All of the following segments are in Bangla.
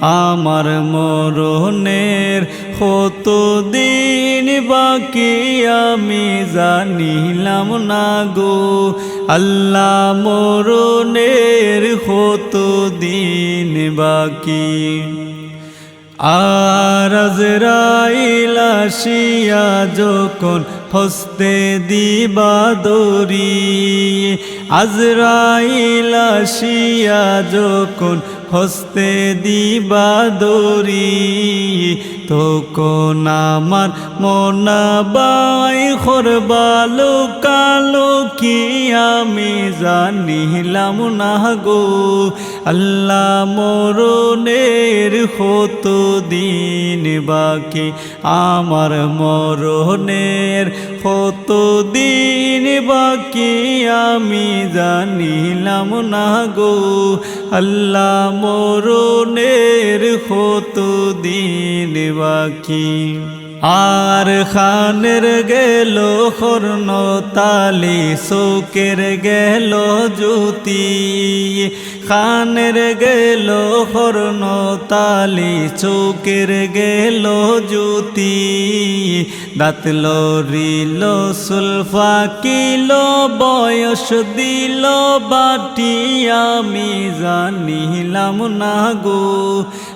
আমার মরণের কত দিন বাকি আমি জানিলাম না গো। আল্লাহ মরণের কত দিন বাকি আজরাইল আসিয়া যখন হস্তে দিবা দরি আজরাইল আসিয়া যখন হস্তে দিবা দরি তখন আমার মনাবাই খরবালো কালো কি আমি জানিলাম না গো। আল্লাহ মরণের কত দিন বাকি? আমার মরণের কত দিন বাকি আমি জানিলাম না গো। আল্লাহ মরণের কত দিন বাকি? আর খানের গেল খর্ণ তালি, শোকের গেল জ্যোতি। খানের গেল খর্ণ তালি চোকের গেল জ্যোতি। দাঁত লরিল, সুলফা কিলো, বয়স দিল বাটি। আমি জানিলাম না গো,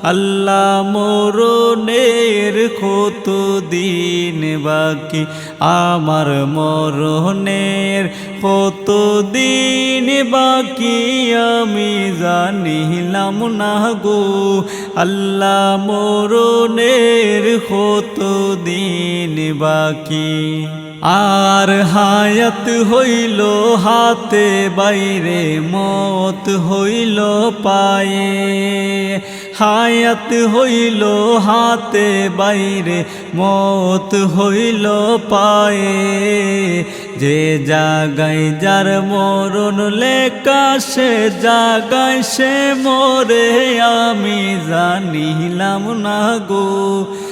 আল্লাহ মরণের কত দিন বাকি। আমার মরণের কত দিন বাকি, আমি জানিলাম না গো। আল্লাহ মরণের কত দিন বাকি। আর হায়াত হইল হাতে, বাইরে মত হইল পায়ে। হায়াত হইল হাতে বাইরে, মত হইল পায়ে। যে জাগায় যার মরণ লেখা, সে জাগায় সে মরে। আমি জানিলাম না গো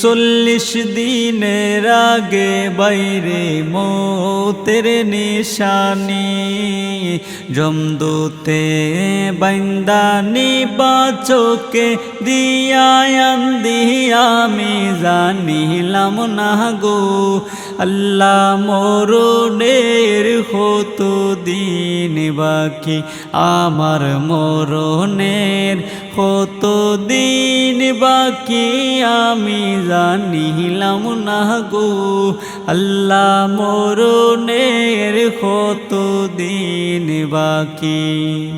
চল্লিশ দিনের আগে বাইরে মোতের নিশানি জমদুতে বাইন্দানি বাচোকে দিয়ায়ান আমি জানিলাম না গো। আল্লাহ মরণের হতো দিন বাকি। আমার মরণের কত দিন বাকি, আমি জানিলাম না গো। আল্লাহ মরণের কত দিন বাকি।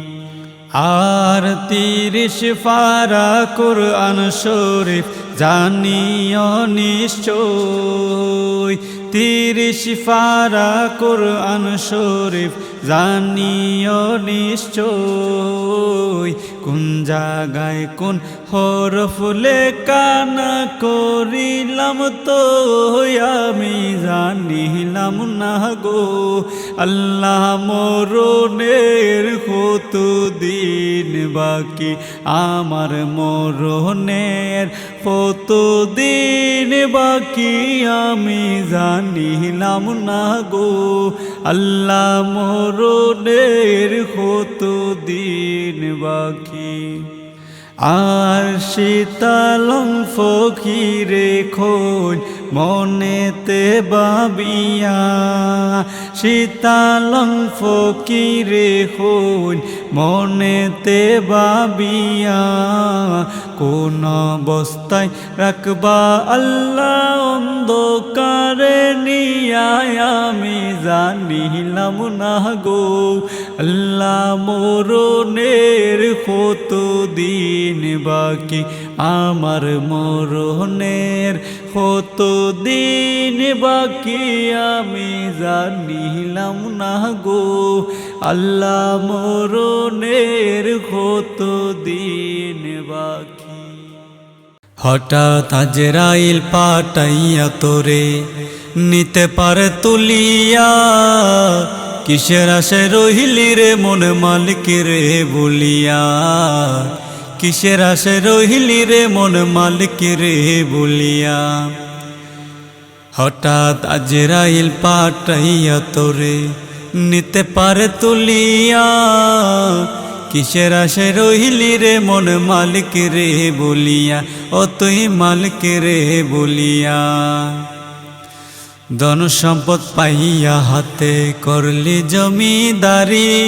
আর তিরিশ ফারা কোরআন শরীফ জানিও নিশ্চয়। তিরিশ ফারা কোরআন শরীফ জানিও নিশ্চয় কোন জায়গায় কোন হরফ লেখানা করিলাম তো, আমি জানিলাম না গো। আল্লাহ মরণের কত দিন বাকি, আমার মরণের কত দিন বাকি, আমি জানিলাম না গো। আল্লাহ মরণের হত দিন বাকি? আর শীতলং ফকিরে খোঁজ মনেতে বাবিয়া শীতলং ফকিরে খোঁজ মনেতে বাবিয়া কোন অবস্থায় রাখবা আল্লাহ অন্ধকারে নিয়ায়, আমি জানিলাম না গো। আল্লাহ মোরনের কত দিন বাকি? আমার মরণের কত দিন বাকি আমি জানিলাম না গো। আল্লাহ মরণের কত দিন বাকি? হঠাৎ আজরাইল পাটাইয়া তোরে নিতে পারে তুলিয়া, কিসের আসে রহিলি রে মন মালিক রে বলিয়া? কিসের আসে রহিলি রে মন মালিক রে বলিয়া? হঠাৎ আজরাইল পাটাইয়া তোরে নিতে পারে তুলিয়া। কিসের আসে রহিলি রে মন মালিক রে বলিয়া? ও তুই মালিক রে বলিয়া। ধন সম্পদ পাইয়া হাতে করলি জমিদারি।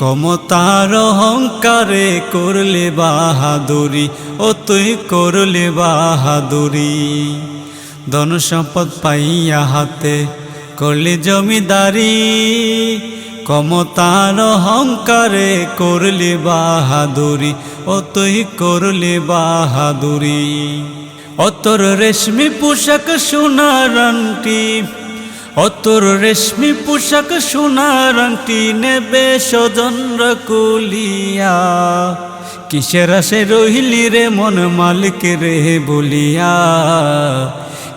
কমতার অহংকারে করলে বাহাদুরি, ও তুই করলে বাহাদুরি। ধন সম্পদ পাইয়া হাতে করলি জমিদারি কমতার অহংকারে করলি বাহাদুরি, ও তুই করলি বাহাদুরি। অতর রেশমি পোশাক সোনার আংটি অতর রেশমি পোশাক সোনার আংটি নেবে স্বজনর কুলিয়া। কিসের আসে রহিলি রে মন মালিক রে বলিয়া।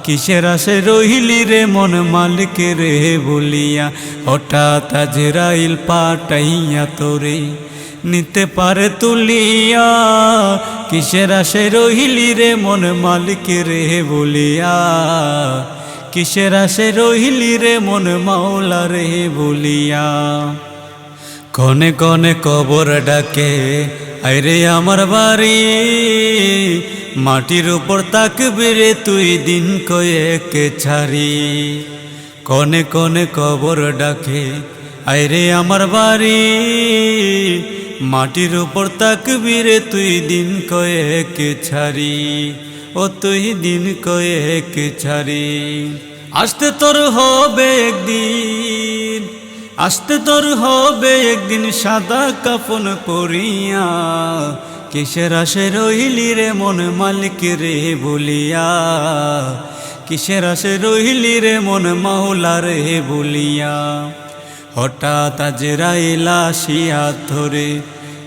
কিসের আসে রহিলি রে মন মালিক রে বলিয়া। হঠাৎ আজরাইল পাটাইয়া তোরে নিতে পারে তুলিয়া। কিসের আসে রহিলি রে মন মালিক রে বলিয়া। কিসের আসে রহিলি রে মন মাওলা রে বলিয়া? কনে কনে কবর ডাকে আইরে আমার বাড়ি, মাটির উপর তাকবি রে তুই দিন কয়েক ছাড়ি। কনে কনে কবর ডাকে আইরে আমার বাড়ি, মাটির উপর তাকবি রে তুই দিন কয়েক ছাড়ি। ও তুই দিন কয়েক ছাড়ি। আসতে তোর হবে একদিন, আসতে তোর হবে একদিন সাদা কাফন পরিয়া। কিসের আসে রহিলি রে মন মালিক রে বলিয়া? কিসের আসে রহিলি রে মন মাওলা রে বলিয়া? হঠাৎ আজ রাইলা শিয়া ধরে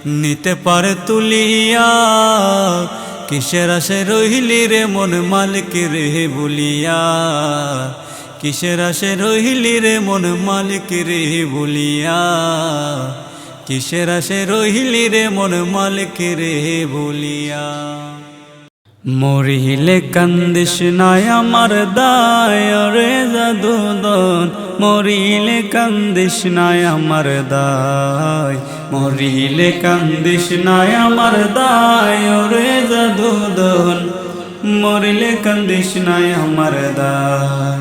নিতে পারে তুলিয়া। কিসের আসে রহিলি রে মন মালিক রে বলিয়া? কিসের আসে রহিলি রে মন মালিক রে বলিয়া? কিসের আসে রহিলি রে মন মালিক রে বলিয়া? মরিলে কান্দিস নাই আমার দায় রে জাদুদন। মরিলে কান্দিস নাই আমার দায়। মরিলে কান্দিস নাই আমার দায় রে জাদুদন। মরিলে কান্দিস নাই আমার দায়।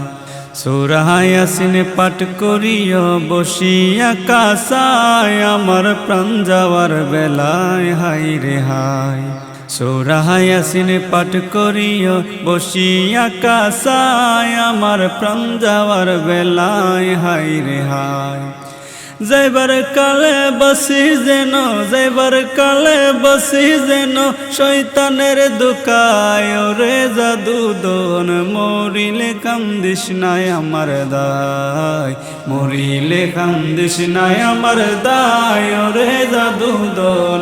সুরাহায় আসিনে পাঠ করিও, বসিয়া কাসায়, আমার প্রাণ যাওয়ার বেলায় হাই রে হাই সুরাহায় আসিনে পাঠ করিও, বসিয়া কাসায়, আমার প্রাণ যাওয়ার বেলায় হাই রে হাই যাইবার কালে বসি যেন, যাইবার কালে বসি যেন শৈতানের দুকায় রে জাদু দন মরিলে কান্দিস নাই আমার দায়, মরিলে কান্দিস নাই আমার দায় রে জাদু দন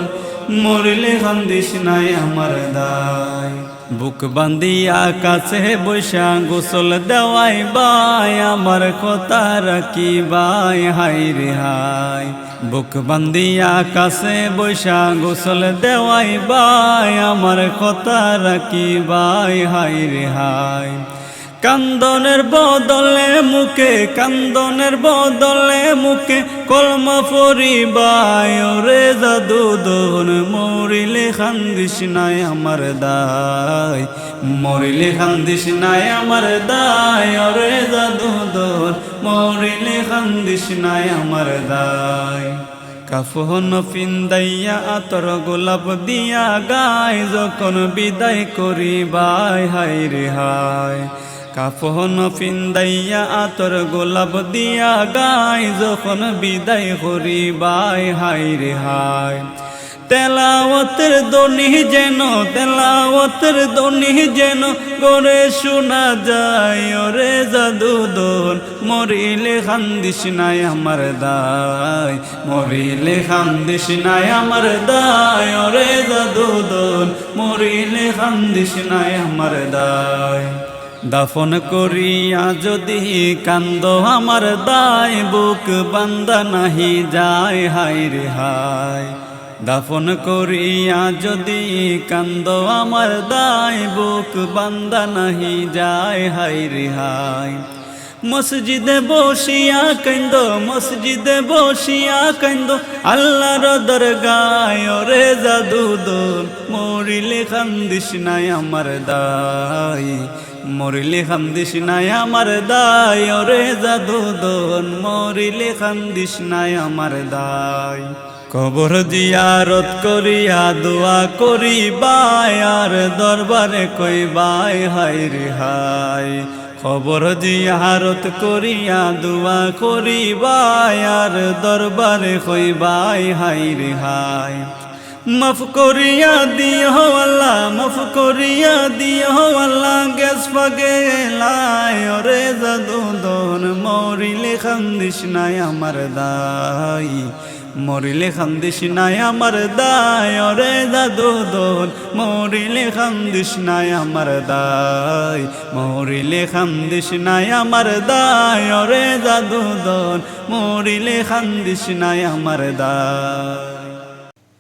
মরিলে কান্দিস নাই আমার দায়। বুক বান্দিয়া কাছে বৈশা গোসল দেওয়াই বাই, আমার কথা রাখি বাই হাই রে হাই। বুক বান্দিয়া কাছে বৈশা গোসল দেওয়াই বাই, আমার কথা রাখি বাই হাই রে হাই। কান্দনের বদলে মুখে, কান্দনের বদলে মুখে কলম পরিবায় রে জাদু দোন মরিলে খান্দিস নাই আমার দায়, মরিলে খান্দিস নাই আমার দায় রে জাদু দোন মরিলে খান্দিস নাই আমার দায়। কাফন ফিন্দাইয়া, আতর গোলাপ দিয়া গায়, যখন বিদায় করি বাই হাই রে হায়। কাফন ফিন্দাইয়া আতর গোলাপ দিয়া গায় যখন বিদায় করি বাই হাই রে হাই তেলাওয়াতের দনি যেন, তেলাওয়াতের দনি যেন করে শোনা যায়, ওরে জাদুদন মরিলে খান্দিস নাই আমার দায়, মরিলে খান্দিস নাই আমার দায়, ওরে জাদুদন মরিলে খান্দিস নাই আমার দায়। দাফন করিয়া যদি কান্দ, আমার দায় বুক বান্দা নাহি যায়, হায় রে হায়। দাফন করিয়া যদি কান্দ, আমার দায় বুক বান্দা নাহি যায়, হায় রে হায়। মসজিদে বসিয়া কান্দ, মসজিদে বসিয়া কান্দ, আল্লাহর দরগায় ওরে জাদুদন মরিলে খান্দিস নাই আমার দায়। মরিলে খান্দিস নাই আমার দায় ওরে জাদুদন মরিলে খান্দিস নাই আমার দায় কবর জিয়ারত করিয়া দোয়া করি বাই আর দরবারে কই বাই হাই রে হাই খবর জিয়ারত করিয়া দোয়া করি বাই আর দরবারে কই বাই হাই রে হাই মাফ করিয়া দিও আল্লাহ, মাফ করিয়া দিও আল্লাহ। গ্যাস লাই ওরে জাদু দন, মরিলে খান্দিস নাই আমার দাই মরিলে খান্দিস নাই আমার দায়, ওরে দাদু দন, মরিলে খান্দিস নাই আমার দায়। মরিলে খান্দিস নাই আমার দায়, ওরে দাদু দন, মরিলে খান্দিস নাই আমার দায়।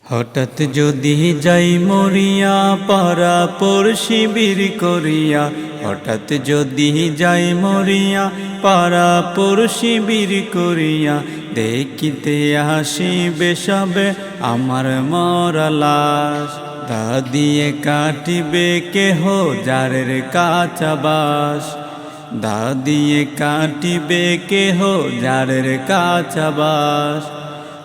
হঠাৎ যদি যাই মরিয়া পারা পর শিবির করিয়া, হঠাৎ যদি যাই মরিয়া পারা পর শিবির করিয়া, দেখিতে আসি বেশবে আমার মরা লাশ। দা দিয়ে কাটিবে কেহ, যারের কাঁচা দা দিয়ে কাটিবে কেহ, যারের কাঁচা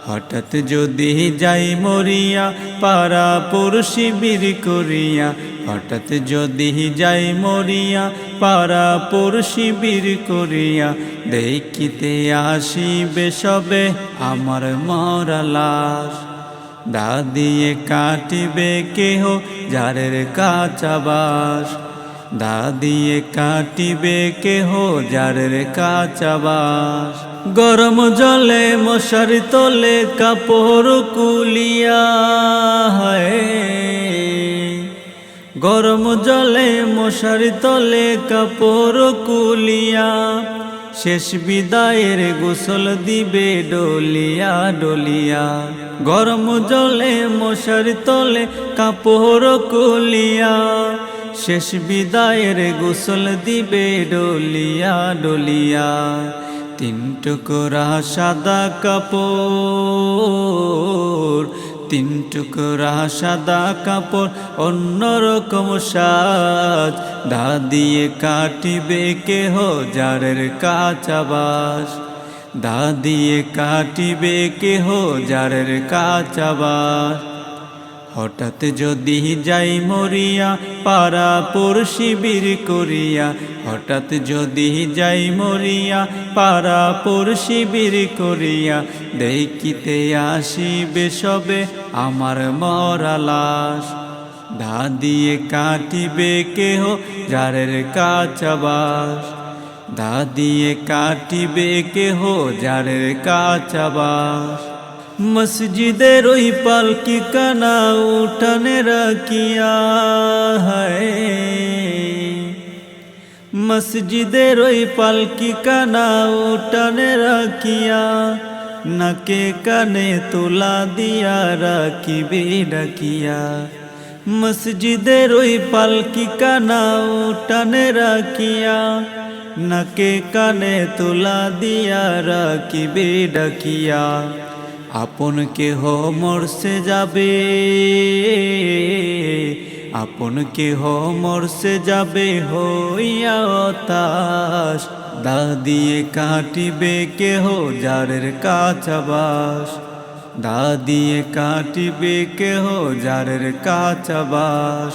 হঠাৎ যদি যাই মরিয়া পারা পড়শি বীর করিয়া, হঠাৎ যদি যাই মরিয়া পারা পড়শি বীর করিয়া, দেখিতে আসিবে সবে আমার মরা লাশ। দা দিয়ে কাটিবে কেহ যারের কাঁচা বাস। দা দিয়ে কাটিবে কেহ যারের কাঁচা বাস। গরম জলে মশারি তোলে কাপড় কুলিয়া হয়। গরম জলে মশারি তলে কাপড় কুলিয়া শেষ বিদায়ের গোসল দিবে ডলিয়া ডলিয়া। গরম জলে মশারি তলে কাপড় কুলিয়া শেষ বিদায়ের গোসল দিবে ডলিয়া ডলিয়া। তিন টুকরা সাদা কাপড়, তিন টুকরা সাদা কাপড়, অন্যরকম সাজ। দা দিয়ে কাটিবে কেহ যারের কাঁচাবাস দা দিয়ে কাটিবে কেহ যারের কাঁচাবাস হঠাৎ যদি যাই মরিয়া পারা শিবির করিয়া, হঠাৎ যদি যাই মরিয়া পারা শিবির করিয়া, দেখিতে আসিবে সবে আমার মরা লাশ। ধা দিয়ে কাটিবে কেহ যারের কাঁচাবাস। দা দিয়ে কাটিবে কেহ যারের কাঁচাবাস। মসজিদের ওই পালকি কানা উঠানে রাখিয়া হায়। মসজিদের ওই পালকি কানা উঠানে রাখিয়া নাকে কানে তোলা দিয়া রাখিবে ডাকিয়া। মসজিদের ওই পালকি কানা উঠানে রাখিয়া নাকে কানে তোলা দিয়া রাখিবে ডাকিয়া। আপন কেহ মরছে যাবে, আপন কেহ মরছে যাবে হইয়া তাস দা দিয়ে কাটিবে কেহ যারের কাছাবাস দা দিয়ে কাটিবে কেহ যারের কাছাবাস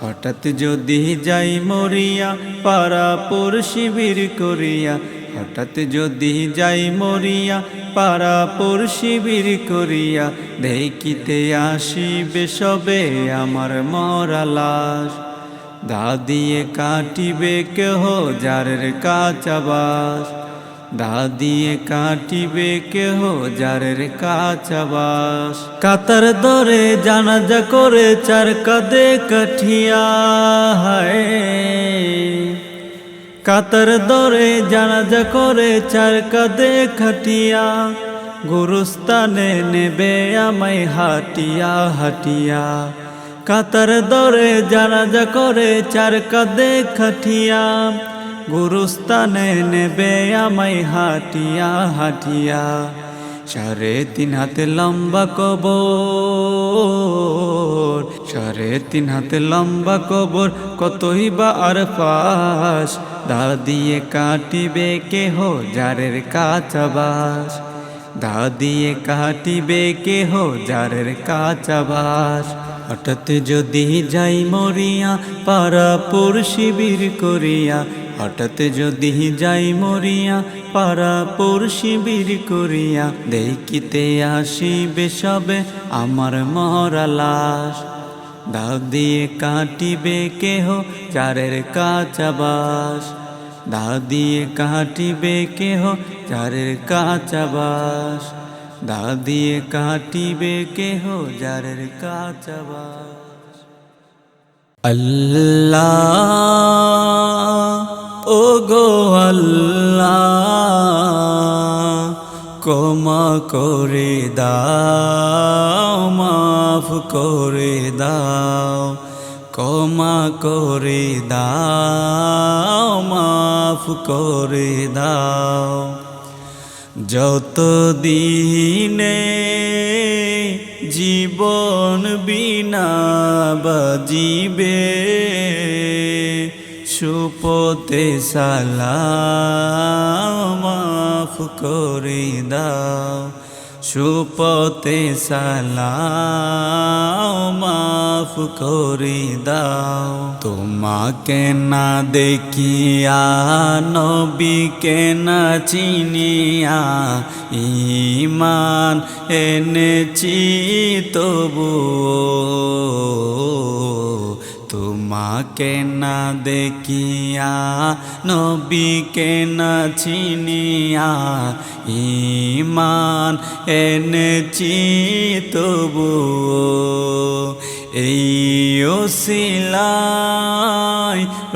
হঠাৎ যদি যাই মরিয়া পারা পর শিবির করিয়া হঠাৎ যদি যাই মরিয়া, পাড়া শিবির করিয়া, দেখিতে আসিবে সবে আমার মরা লাশ। দা দিয়ে কাটিবে কেহ যারের কাচাবাস দা দিয়ে কাটিবে কেহ যারের কাচাবাস কাতার দরে জানাজা করে চার কাদে কাঠিয়া, হায়। কাতার দরে জানাজা করে চার কাদে খাটিয়া, গুরুস্থানে নেবে আমায় হাটিয়া হাটিয়া। কাতার দরে জানাজা করে চার কাদে খাটিয়া, গুরুস্থানে নেবে আমায় হাটিয়া হাটিয়া। সাড়ে তিন হাতে লম্বা কবর, সাড়ে তিন হাতে লম্বা কবর, কতই বা আর পাশ দা দিয়ে কাটিবে কেহ যারের কাঁচাবাস? দা দিয়ে কাটিবে কেহ যারের কাঁচাবাস? হঠাৎ যদি যাই মরিয়া, পারাপুর শিবির করিয়া, হঠাৎ যদি যাই মরিয়া, পারাপুর শিবির করিয়া, দেখিতে আসিবে সবে আমার মরা লাশ দাও দিয়ে কাটিবে কেহ চারের কাঁচাবাস। দাও দিয়ে কাটিবে কেহ চারের কাঁচাবাস। দাও দিয়ে কাটিবে কেহ যারের কাঁচাবাস। আল্লাহ ও গো আল্লাহ, ক্ষমা করে দাও, মাফ করে। দাও, ক্ষমা করে দাও, মাফ করে দাও। যত দিনে জীবন বিনা বাজিবে সুপতে সালাম মাফ করে দাও। সুপতে মাফ করে দাও। তোমাকে না দেখিয়া নবীকে না চিনিয়া ইমান এনেছি তবু তোমাকে না দেখিয়া, নবীকে না চিনিয়া ইমান এনেছি তবু এই ওসিলাই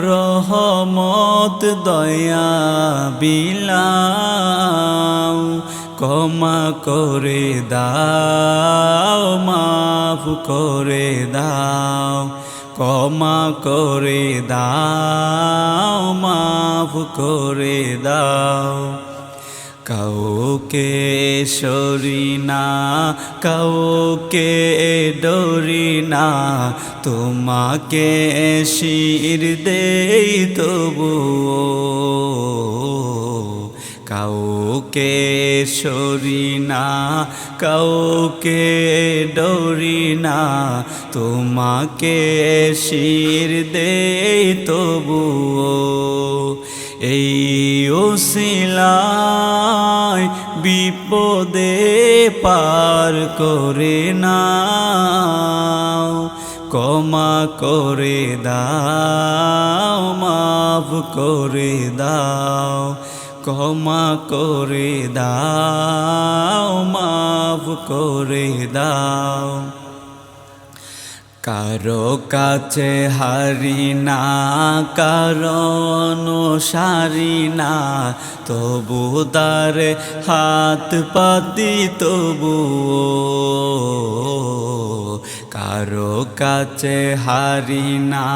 রহমত দয়া বিলাও, ক্ষমা করে দাও, মাফ করে দাও। ক্ষমা করে দাও, মাফ করে দাও। কাউকে সরি না, কাউকে ডরি না, তোমাকে শির দেই তবুও। কাউকে সরি না, কাউকে ডরি না, তোমাকে শির দে তবুও। এই ওসিলায় বিপদে পার করে না ক্ষমা করে দাও, মাফ করে দাও। ক্ষমা করে দাও, মাফ করে দাও। কারও কাছে হারি না, কারণ সারি না, তবু তারে হাত পাতি তবু কারও কাছে হারি না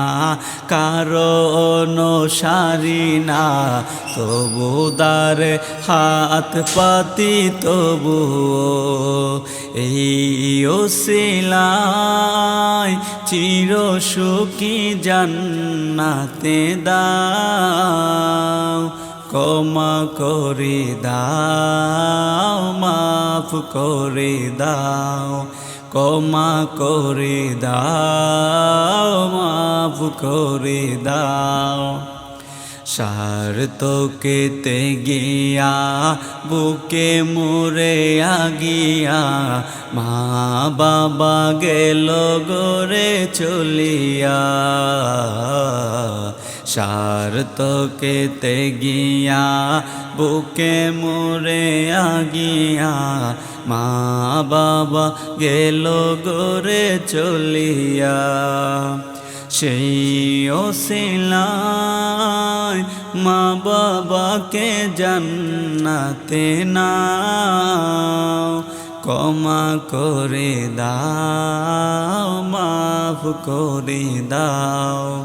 কারণ সারি না। তবু দারে হাত পাতি তবু এই ওসিলায় চির সুখী জান্নাতে দাও। ক্ষমা করে দাও, মাফ করে দাও। ক্ষমা করে দাও, মাফ করে দাও। সার্থকেতে গিয়া বুকে মোরে আগিয়া, মা বাবা গেল গোরে চলিয়া। সার্থকেতে গিয়া, বুকে মোরে আগিয়া, মা বাবা গেল গোরে চলিয়া। সেই ওসিলায় মা বাবাকে জান্নাতে নাও। ক্ষমা করে দাও, মাফ করে দাও।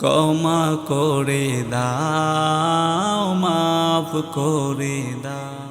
ক্ষমা করে দাও মাফ করে দাও।